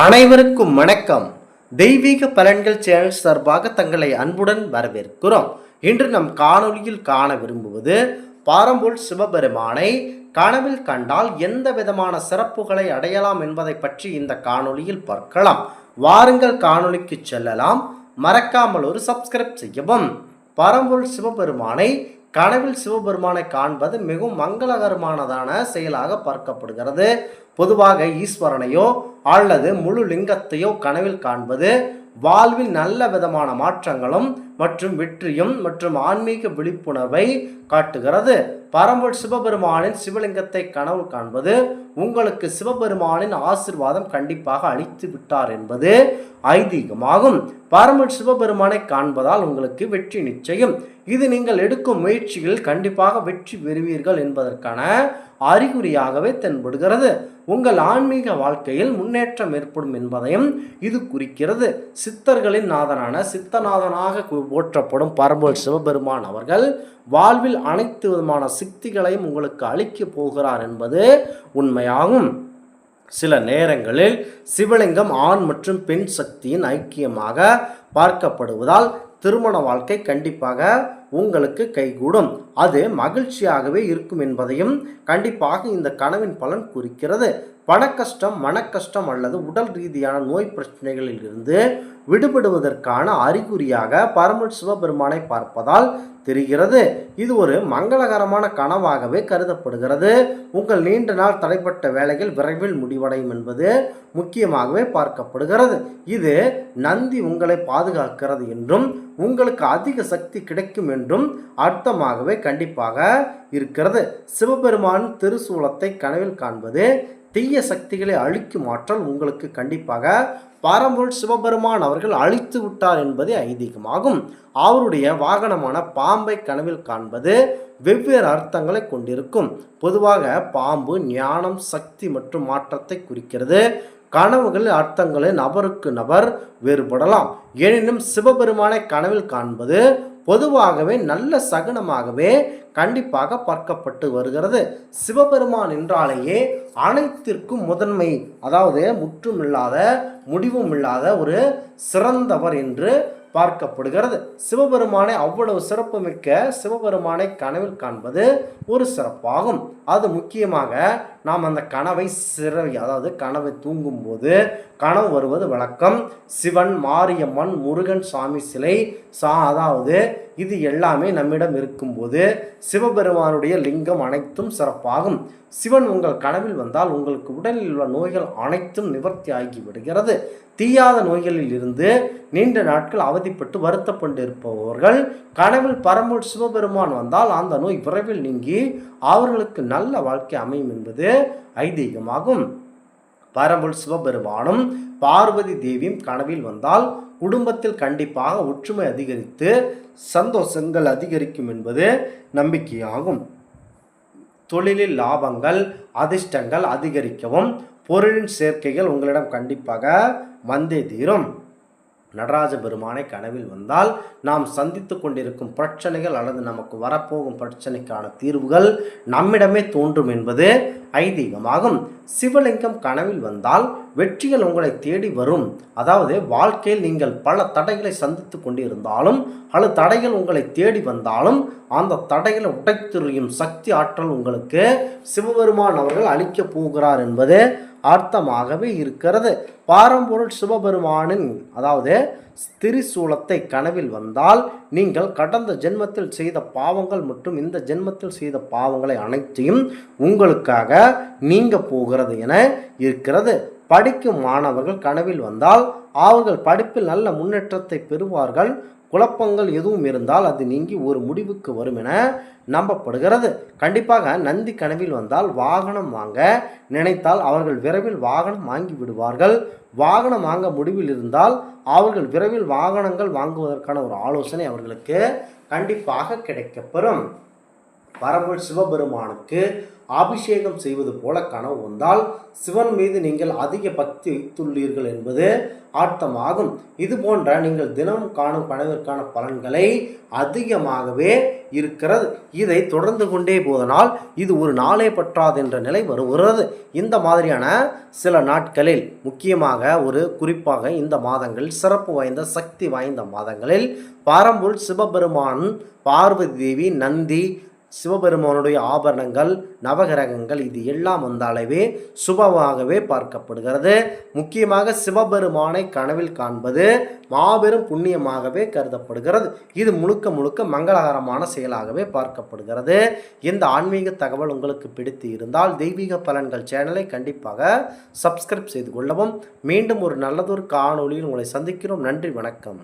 அனைவருக்கும் வணக்கம். தெய்வீக பலன்கள் சேனல் சார்பாக தங்களை அன்புடன் வரவேற்கிறோம். இன்று நம் காணொலியில் காண விரும்புவது பாரம்பூர் சிவபெருமானை கனவில் கண்டால் எந்த விதமான சிறப்புகளை அடையலாம் என்பதை பற்றி இந்த காணொலியில் பார்க்கலாம். வாருங்கள் காணொலிக்கு செல்லலாம். மறக்காமல் ஒரு சப்ஸ்கிரைப் செய்யவும். பரம்பொருள் சிவபெருமானை கனவில் சிவபெருமானை காண்பது மிகவும் மங்களகரமானதான செயலாக பார்க்கப்படுகிறது. பொதுவாக ஈஸ்வரனையோ அல்லது முழு லிங்கத்தையோ கனவில் காண்பது வாழ்வில் நல்ல விதமான மாற்றங்களும் மற்றும் வெற்றியும் மற்றும் ஆன்மீக விழிப்புணர்வை காட்டுகிறது. பரம்பூர் சிவபெருமானின் சிவலிங்கத்தை கனவு காண்பது உங்களுக்கு சிவபெருமானின் ஆசிர்வாதம் கண்டிப்பாக அளித்து விட்டார் என்பது ஐதீகமாகும். பரம்பூர் சிவபெருமானை காண்பதால் உங்களுக்கு வெற்றி நிச்சயம். இது நீங்கள் எடுக்கும் முயற்சியில் கண்டிப்பாக வெற்றி பெறுவீர்கள் என்பதற்கான அறிகுறியாகவே தென்படுகிறது. உங்கள் ஆன்மீக வாழ்க்கையில் முன்னேற்றம் ஏற்படும் என்பதையும் இது குறிக்கிறது. சித்தர்களின் நாதனான சித்தநாதனாக போற்றப்படும் பரம்பல் சிவபெருமான் அவர்கள் வாழ்வில் அனைத்து விதமான சக்திகளையும் உங்களுக்கு அளிக்கப் போகிறார் என்பது உண்மையாகும். சில நேரங்களில் சிவலிங்கம் ஆண் மற்றும் பெண் சக்தியின் ஐக்கியமாக பார்க்கப்படுவதால் திருமண வாழ்க்கை கண்டிப்பாக உங்களுக்கு கைகூடும். அது மகிழ்ச்சியாகவே இருக்கும் என்பதையும் கண்டிப்பாக இந்த கனவின் பலன் குறிக்கிறது. பணக்கஷ்டம் மனக்கஷ்டம் அல்லது உடல் ரீதியான நோய் பிரச்சனைகளில் இருந்து விடுபடுவதற்கான அறிகுறியாக பரமல் சிவபெருமானை பார்ப்பதால் தெரிகிறது. இது ஒரு மங்களகரமான கனவாகவே கருதப்படுகிறது. உங்கள் நீண்ட நாள் தடைப்பட்ட வேலைகள் விரைவில் முடிவடையும் என்பது முக்கியமாகவே பார்க்கப்படுகிறது. இது நந்தி உங்களை பாதுகாக்கிறது என்றும் உங்களுக்கு அதிக சக்தி கிடைக்கும் என்றும் அர்த்தமாகவே கண்டிப்பாக இருக்கிறது. சிவபெருமான் திருசூலத்தை கனவில் காண்பது தீய சக்திகளை அழிக்கும் ஆற்றல் உங்களுக்கு கண்டிப்பாக பரம்பொருள் சிவபெருமான் அவர்கள் அழித்து விட்டார் என்பதே ஐதீகமாகும். அவருடைய வாகனமான பாம்பை கனவில் காண்பது வெவ்வேறு அர்த்தங்களை கொண்டிருக்கும். பொதுவாக பாம்பு ஞானம் சக்தி மற்றும் மாற்றத்தை குறிக்கிறது. கனவுகள் அர்த்தங்களை நபருக்கு நபர் வேறுபடலாம். எனினும் சிவபெருமானை கனவில் காண்பது பொதுவாகவே நல்ல சகுனமாகவே கண்டிப்பாக பார்க்கப்பட்டு வருகிறது. சிவபெருமான் என்றாலேயே அனைத்திற்கும் முதன்மை அதாவது முற்றுமில்லாத முடிவும் இல்லாத ஒரு சிறந்தவர் என்று பார்க்கப்படுகிறது. சிவபெருமானை அவ்வளவு சிறப்புமிக்க சிவபெருமானை கனவில் காண்பது ஒரு சிறப்பாகும். அது முக்கியமாக நாம் அந்த கனவை சிறவி அதாவது கனவை தூங்கும்போது கனவு வருவது வழக்கம். சிவன் மாரியம்மன் முருகன் சாமி சிலை சா அதாவது இது எல்லாமே நம்மிடம் இருக்கும்போது சிவபெருமானுடைய லிங்கம் அனைத்தும் சிறப்பாகும். சிவன் உங்கள் கனவில் வந்தால் உங்களுக்கு உடலில் உள்ள நோய்கள் அனைத்தும் நிவர்த்தி ஆகி விடுகிறது. தீயாத நோய்களில் இருந்து நீண்ட நாட்கள் அவதிப்பட்டு வருத்தப்பட்டு இருப்பவர்கள் கனவில் பரம்பொருள் சிவபெருமான் வந்தால் அந்த நோய் விரைவில் நீங்கி அவர்களுக்கு நல்ல வாழ்க்கை அமையும் என்பது ஐதீகமாகும். பரம்புல் சிவபெருமானும் பார்வதி தேவியும் கனவில் வந்தால் குடும்பத்தில் கண்டிப்பாக ஒற்றுமை அதிகரித்து சந்தோஷங்கள் அதிகரிக்கும் என்பது நம்பிக்கையாகும். தொழிலில் லாபங்கள் அதிர்ஷ்டங்கள் அதிகரிக்கவும் பொருளின் சேர்க்கைகள் உங்களிடம் கண்டிப்பாக வந்தே தீரும். நடராஜ பெருமானை கனவில் வந்தால் நாம் சந்தித்து கொண்டிருக்கும் பிரச்சனைகள் அல்லது நமக்கு வரப்போகும் பிரச்சனைக்கான தீர்வுகள் நம்மிடமே தோன்றும் என்பது ஐதீகமாகும். சிவலிங்கம் கனவில் வந்தால் வெற்றிகள் உங்களை தேடி வரும். அதாவது வாழ்க்கையில் நீங்கள் பல தடைகளை சந்தித்து கொண்டிருந்தாலும் அல்லது தடைகள் உங்களை தேடி வந்தாலும் அந்த தடைகளை உடைத்தெறியும் சக்தி ஆற்றல் உங்களுக்கு சிவபெருமான் அவர்கள் அளிக்கப் போகிறார் என்பது அர்த்தமாகவே இருக்கிறது. பாரம்பொருள் சிவபெருமானின் அதாவது திரிசூலத்தை கனவில் வந்தால் நீங்கள் கடந்த ஜென்மத்தில் செய்த பாவங்கள் மற்றும் இந்த ஜென்மத்தில் செய்த பாவங்களை அனைத்தையும் உங்களுக்காக நீங்க போகிறது என இருக்கிறது. படிக்கும் மாணவர்கள் கனவில் வந்தால் அவர்கள் படிப்பில் நல்ல முன்னேற்றத்தை பெறுவார்கள். குழப்பங்கள் எதுவும் இருந்தால் அது நீங்கி ஒரு முடிவுக்கு வரும் என நம்பப்படுகிறது. கண்டிப்பாக நந்தி கனவில் வந்தால் வாகனம் வாங்க நினைத்தால் அவர்கள் விரைவில் வாகனம் வாங்கி விடுவார்கள். வாகனம் வாங்க முடிவில் இருந்தால் அவர்கள் விரைவில் வாகனங்கள் வாங்குவதற்கான ஒரு ஆலோசனை அவர்களுக்கு கண்டிப்பாக கிடைக்கப்பெறும். பரம சிவபெருமானுக்கு அபிஷேகம் செய்வது போல கனவு வந்தால் சிவன் மீது நீங்கள் அதிக பக்தி வைத்துள்ளீர்கள் என்பது அர்த்தமாகும். இது போன்ற நீங்கள் தினம் காணும் கனவிற்கான பலன்களை அதிகமாகவே இருக்கிறது. இதை தொடர்ந்து கொண்டே போதனால் இது ஒரு நாளே பற்றாது என்ற நிலை வருகிறது. இந்த மாதிரியான சில நாட்களில் முக்கியமாக ஒரு குறிப்பாக இந்த மாதங்களில் சிறப்பு வாய்ந்த சக்தி வாய்ந்த மாதங்களில் பாரம்பூர் சிவபெருமான் பார்வதி தேவி நந்தி சிவபெருமானுடைய ஆபரணங்கள் நவகிரகங்கள் இது எல்லாம் வந்தாலவே சுபமாகவே பார்க்கப்படுகிறது. முக்கியமாக சிவபெருமானை கனவில் காண்பது மாபெரும் புண்ணியமாகவே கருதப்படுகிறது. இது முழுக்க முழுக்க மங்களகரமான செயலாகவே பார்க்கப்படுகிறது. இந்த ஆன்மீக தகவல் உங்களுக்கு பிடித்து இருந்தால் தெய்வீக பலன்கள் சேனலை கண்டிப்பாக சப்ஸ்கிரைப் செய்து கொள்ளவும். மீண்டும் ஒரு நல்லதொரு காணொளியில் உங்களை சந்திக்கிறோம். நன்றி வணக்கம்.